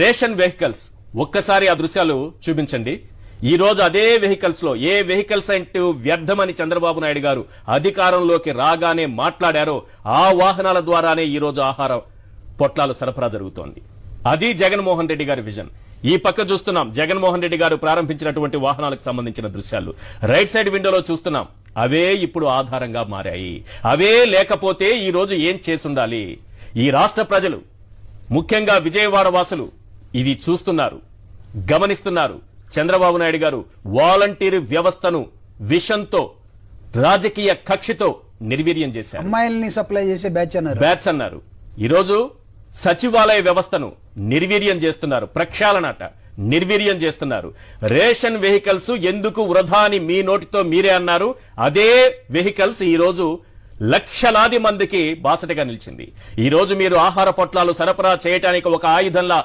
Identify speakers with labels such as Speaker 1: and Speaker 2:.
Speaker 1: Ration vehicles. ఒక్కసారి ఆ దృశ్యాలు చూపించండి. ఈ రోజు అదే వెహికల్స్లో ఏ వెహికల్స్ అంటే వ్యర్థమని చంద్రబాబు నాయుడు గారు అధికారంలోకి రాగానే మాట్లాడారో ఆ వాహనాల ద్వారానే ఈ రోజు ఆహార పొట్లాలు సరఫరా జరుగుతోంది. అది జగన్మోహన్ రెడ్డి గారి విజన్. ఈ పక్క చూస్తున్నాం జగన్మోహన్ రెడ్డి గారు ప్రారంభించినటువంటి వాహనాలకు సంబంధించిన దృశ్యాలు. రైట్ సైడ్ విండోలో చూస్తున్నాం అవే ఇప్పుడు ఆధారంగా మారాయి. అవే లేకపోతే ఈ రోజు ఏం చేసుండాలి? ఈ రాష్ట్ర ప్రజలు ముఖ్యంగా విజయవాడ వాసులు ఇది చూస్తున్నారు గమనిస్తున్నారు. చంద్రబాబు నాయుడు గారు వాలంటీర్ వ్యవస్థను విషంతో రాజకీయ కక్షితో నిర్వీర్యం చేశారు.
Speaker 2: అమ్మాయిల్ని సప్లై చేసే బ్యాచ్
Speaker 1: అన్నారు. ఈరోజు సచివాలయ వ్యవస్థను నిర్వీర్యం చేస్తున్నారు. ప్రక్షాళనట నిర్వీర్యం చేస్తున్నారు. రేషన్ వెహికల్స్ ఎందుకు వృధా అని మీ నోటితో మీరే అన్నారు. అదే వెహికల్స్ ఈ రోజు లక్షలాది మందికి బాసటగా నిలిచింది. ఈ రోజు మీరు ఆహార పొట్లాలు సరఫరా చేయటానికి ఒక ఆయుధంలా